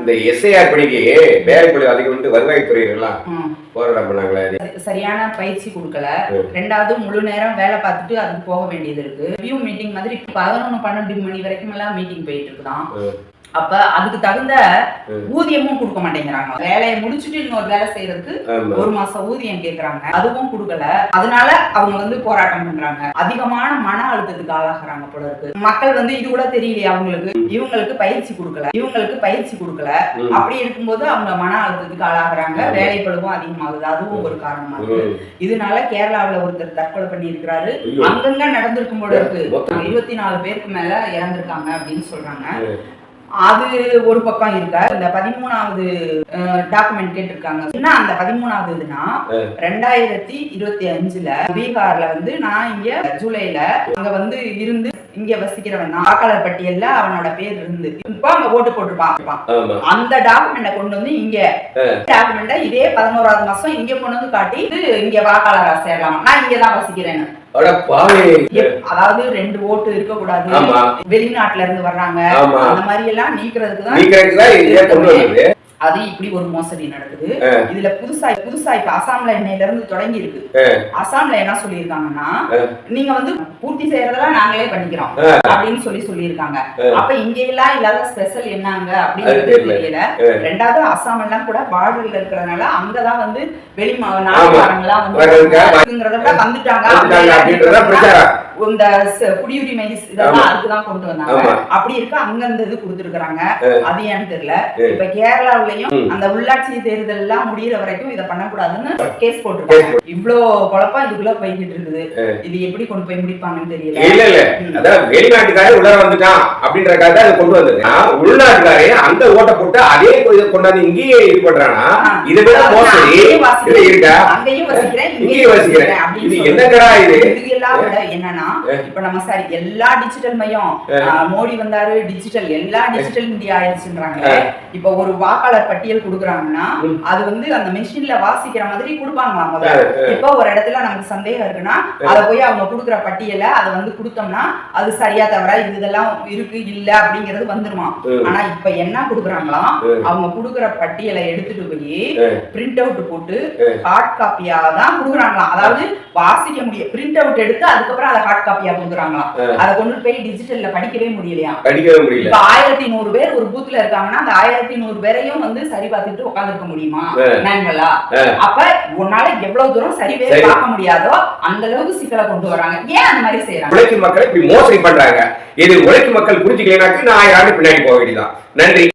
இந்த எஸ்ஐஆர் படிக்கு வேலைப்பள்ளி அதிகம் வந்து வருவாய்த்துறையெல்லாம். போராட்டம் பண்ணாங்களே சரியான பயிற்சி கொடுக்கல. ரெண்டாவது முழு நேரம் வேலை பார்த்துட்டு அதுக்கு போக வேண்டியது இருக்கு ரிவ்யூ மீட்டிங் மாதிரி பதினொன்று பன்னெண்டு மணி வரைக்கும் எல்லாம் மீட்டிங் போயிட்டு இருக்குதான். அப்ப அதுக்கு தகுந்த. ஊதியமும் கொடுக்க மாட்டேங்கிறாங்க. வேலையை முடிச்சுட்டு இன்னொரு வேலை செய்யறதுக்கு ஒரு மாசம் ஊதியம் கேக்குறாங்க. அதுவும் கொடுக்கல. அதனால அவங்க வந்து போராட்டம் பண்றாங்க. அதிகமான மன அழுத்தத்துக்கு ஆளாகிறாங்க போல இருக்கு. மக்கள் வந்து இது கூட தெரியலையே அவங்களுக்கு. இவங்களுக்கு பயிற்சி கொடுக்கல. இவங்களுக்கு பயிற்சி கொடுக்கல. அப்படி இருக்கும்போது அவங்க மன அழுத்தத்துக்கு ஆளாகிறாங்க. ஆமா. வேலைப்பழுவும் அதிகமாகுது. அதுவும் ஒரு காரணமா இருக்கு. இதனால கேரளாவுல ஒருத்தர் தற்கொலை பண்ணியிருக்கிறாரு. ஐயோ. அங்கங்க நடந்திருக்கும் போல இருக்கு. இருபத்தி நாலு பேருக்கு மேல இறந்திருக்காங்க அப்படின்னு சொல்றாங்க. அது ஒரு பக்கம் இருக்க? இந்த பதிமூணாவது டாக்குமெண்ட் கேட்டிருக்காங்க. என்ன அந்த பதிமூணாவது இதுனா ரெண்டாயிரத்தி இருபத்தி அஞ்சுல பீகார்ல வந்து நான் இங்க ஜூலைல அங்க வந்து இருந்து இங்க வசிக்கிறவன் தான். வாக்காளர் பட்டியல்ல அவனோட பேர் இருந்து. இப்ப அங்க ஓட்டு போட்டுருப்பான் அந்த டாக்குமெண்ட கொண்டு வந்து இங்க டாக்குமெண்ட இதே பதினோராவது மாசம் இங்க கொண்டு வந்து காட்டி இங்க வாக்காளரா சேரலாம்? நான் இங்க தான் வசிக்கிறேன்னு. அதாவது ரெண்டு ஓட்டு இருக்க கூடாது வெளிநாட்டுல இருந்து வர்றாங்க. அந்த மாதிரி எல்லாம் நீக்கிறதுக்கு தான் அது இப்படி ஒரு மோசடி நடக்குது. இதுல புதுசா புதுசா இப்ப அசாம்ல இன்னையில இருந்து தொடங்கி இருக்கு அசாம்ல என்ன சொல்லியிருக்காங்கன்னா நீங்க வந்து பூர்த்தி செய்யறதெல்லாம் நாங்களே பண்ணிக்கிறோம் அப்படின்னு சொல்லி சொல்லியிருக்காங்க. அப்ப இங்க எல்லாம் இல்லாத ஸ்பெஷல் என்னங்க அப்படிங்கிறது அது தெரியல. ரெண்டாவது அசாம் எல்லாம் கூட பார்டர்ல இருக்கிறதுனால அங்கதான் வந்து வெளி நாட்டுக்காரங்க எல்லாம் வந்து வந்துட்டாங்க. இந்த குடியுரிமை இதெல்லாம் ஆமா. அதுக்குதான் கொண்டு வந்தாங்க. அப்படி இருக்க அங்க இந்த இது கொடுத்துருக்காங்க அது ஏன்னு தெரியல. இப்ப கேரளாவுலயும். அந்த உள்ளாட்சி தேர்தல் எல்லாம் முடியிற வரைக்கும் இதை பண்ணக்கூடாதுன்னு கேஸ் போட்டிருக்காங்க இவ்ளோ குழப்பம் இதுக்குள்ள போய்கிட்டு இருக்குது. இது எப்படி கொண்டு போய் முடிப்பாங்கன்னு தெரியல. இல்ல இல்ல. அதான் வெளிநாட்டுக்காரே உள்ள வந்துட்டான் அப்படின்றக்காக தான் அதை கொண்டு வந்தது. உள்நாட்டுக்காரே அந்த ஓட்டை போட்டு அதே கொண்டாந்து இங்கேயே இது பண்றானா. இதை அதாவது மோசடி. இருக்கா? அங்கேயும் வசிக்கிறேன். இங்கேயும் வசிக்கிறேன். இது. என்னங்கடா இது? என்னன்னா இப்ப நம்ம சார் எல்லா டிஜிட்டல் மையம் மோடி வந்தாரு டிஜிட்டல் எல்லா டிஜிட்டல் இந்தியா ஆயிடுச்சுன்றாங்க இப்ப ஒரு வாக்காளர் பட்டியல் கொடுக்குறாங்கன்னா. அது வந்து அந்த மெஷின்ல வாசிக்கிற மாதிரி கொடுப்பாங்களா முதல்ல இப்ப ஒரு இடத்துல நமக்கு சந்தேகம் இருக்குன்னா அத போய் அவங்க கொடுக்குற பட்டியலை அதை வந்து கொடுத்தோம்னா அது சரியா தவிர இது இதெல்லாம் இருக்கு இல்ல அப்படிங்கிறது வந்துருமா. ஆனா இப்ப என்ன கொடுக்குறாங்களாம் ம். அவங்க கொடுக்குற பட்டியலை எடுத்துட்டு போய். பிரிண்ட் அவுட் போட்டு. ஹார்ட் காப்பியா தான் கொடுக்குறாங்களாம். அதாவது வாசிக்க முடியும் பிரிண்ட் அவுட் எடுத்து அதுக்கப்புறம் அதை ஹார்ட் காப்பியா கொடுக்குறாங்களாம். அதை கொண்டு போய் டிஜிட்டல்ல படிக்கவே முடியலையா படிக்கவே முடியல. இப்ப ஆயிரத்தி நூறு பேர் ஒரு பூத்ல இருக்காங்கன்னா அந்த ஆயிரத்தி நூறு பேரையும் வந்து சரி பார்த்துட்டு உட்காந்துருக்க முடியுமா? மேன்களா அப்ப உன்னால எவ்வளவு தூரம் சரி. பார்க்க முடியாதோ அந்த அளவுக்கு சிக்கலை கொண்டு வராங்க. ஏன் அந்த மாதிரி செய்யறாங்க உழைக்கும் மக்களை இப்படி மோசடி பண்றாங்க. இது உழைக்கும் மக்கள் புரிஞ்சுக்கலைனாக்கு நான் ஆயிரம் ஆண்டு பின்னாடி போக வேண்டியதான் நன்றி.